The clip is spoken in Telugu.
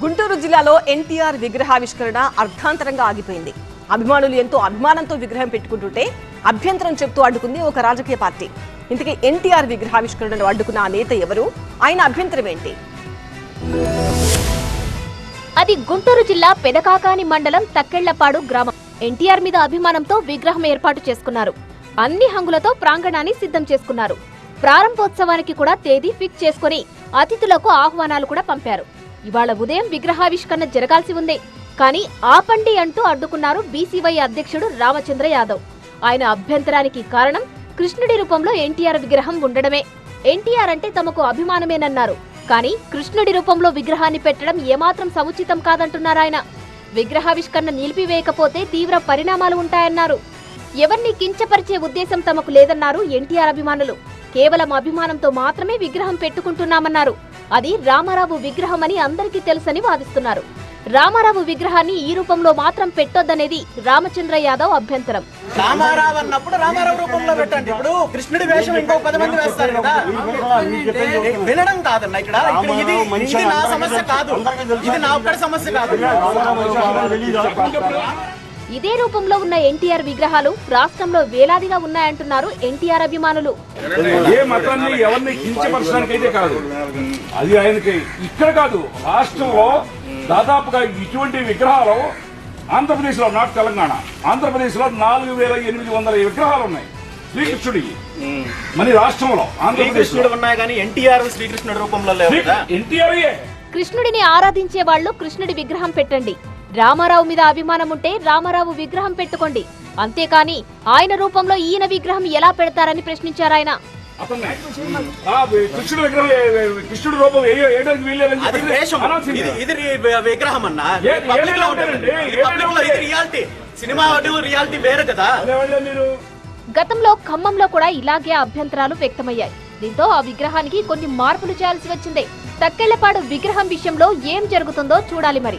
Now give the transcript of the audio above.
గుంటూరు జిల్లాలో ఎన్టీఆర్ విగ్రహావిష్కరణ అర్థాంతరంగా ఆగిపోయింది. అభిమానులు ఎంతో అభిమానంతో విగ్రహం పెట్టుకుంటుంటే అభ్యంతరం చెప్తూ అడ్డుకుంది ఒక రాజకీయ పార్టీ. ఇంతకీ ఎన్టీఆర్ విగ్రహావిష్కరణను అడ్డుకున్న ఆ నేత ఎవరు? ఆయన అభ్యంతరం ఏంటి? అది గుంటూరు జిల్లా పెదకాకాని మండలం తక్కెళ్ళపాడు గ్రామం. ఎన్టీఆర్ మీద అభిమానంతో విగ్రహం ఏర్పాటు చేసుకున్నారు. అన్ని హంగులతో ప్రాంగణాన్ని సిద్ధం చేసుకున్నారు. ప్రారంభోత్సవానికి కూడా తేదీ ఫిక్స్ చేసుకుని అతిథులకు ఆహ్వానాలు కూడా పంపారు. ఇవాళ ఉదయం విగ్రహావిష్కరణ జరగాల్సి ఉంది. కానీ ఆపండి అంటూ అడ్డుకున్నారు బీసీవై అధ్యక్షుడు రామచంద్ర యాదవ్. ఆయన అభ్యంతరానికి కారణం కృష్ణుడి రూపంలో ఎన్టీఆర్ విగ్రహం ఉండడమే. ఎన్టీఆర్ అంటే తమకు అభిమానమేనన్నారు. కానీ కృష్ణుడి రూపంలో విగ్రహాన్ని పెట్టడం ఏమాత్రం సముచితం కాదంటున్నారాయన విగ్రహావిష్కరణ నిలిపివేయకపోతే తీవ్ర పరిణామాలు ఉంటాయన్నారు. ఎవరిని కించపరిచే ఉద్దేశం తమకు లేదన్నారు ఎన్టీఆర్ అభిమానులు. కేవలం అభిమానంతో మాత్రమే విగ్రహం పెట్టుకుంటున్నామన్నారు. అది రామారావు విగ్రహమని అందరికీ తెలుసని వాదిస్తున్నారు. రామారావు విగ్రహాన్ని ఈ రూపంలో మాత్రం పెట్టొద్దనేది రామచంద్ర యాదవ్ అభ్యంతరం. రామారావు అన్నప్పుడు రామారావు రూపంలో పెట్టండి. ఇప్పుడు కృష్ణుడి వేషం ఇంకో పది మంది వేస్తారు కదా. వినడం కాదన్న ఇక్కడ. ఇక్కడ ఇది ఇది నా సమస్య కాదు. ఇది నా ఒక్కడి సమస్య కాదు. ఇదే రూపంలో ఉన్న ఎన్టీఆర్ విగ్రహాలు రాష్ట్రంలో వేలాదిగా ఉన్నాయంటున్నారు ఎన్టీఆర్ అభిమానులు. ఏ మతాన్ని ఎవరిని కించపరచడానికి అయితే కాదు. అది ఆయనకి ఇక్కడ కాదు రాష్ట్రంలో దాదాపుగా ఇటువంటి విగ్రహాలు ఆంధ్రప్రదేశ్లో నాట్ తెలంగాణ ఆంధ్రప్రదేశ్లో నాలుగు వేల ఎనిమిది వందల విగ్రహాలు ఉన్నాయి. శ్రీకృష్ణుడికి మన రాష్ట్రంలో ఆంధ్రప్రదేశ్ శ్రీకృష్ణుడు ఉన్నాయి కానీ ఎన్టీఆర్ శ్రీకృష్ణుడి రూపంలో. ఎన్టీఆర్ కృష్ణుడిని ఆరాధించే వాళ్ళు కృష్ణుడి విగ్రహం పెట్టండి. రామారావు మీద అభిమానం ఉంటే రామారావు విగ్రహం పెట్టుకోండి. అంతేకాని ఆయన రూపంలో ఈయన విగ్రహం ఎలా పెడతారని ప్రశ్నించారాయన అతన్ని. ఆ, కృష్ణుడు విగ్రహం కృష్ణుడు రూపం ఏ- వేయడానికి వీల్లేదని అది చెప్పి వేషం. అనాల్సింది. ఇది ఇది రి- విగ్రహం అన్న. ఏ- పబ్లిక్లో ఏదైనా ఉంటుంది ఉంటాయండి, ఇది పబ్లిక్లో ఇది ఏదైనా రియాలిటీ సినిమా రియాలిటీ వేరు కదా. అదేవాళ్ళే మీరు. గతంలో ఖమ్మంలో కూడా ఇలాగే అభ్యంతరాలు వ్యక్తమయ్యాయి. దీంతో ఆ విగ్రహానికి కొన్ని మార్పులు చేయాల్సి వచ్చింది. తక్కెళ్ళపాడు విగ్రహం విషయంలో ఏం జరుగుతుందో చూడాలి మరి.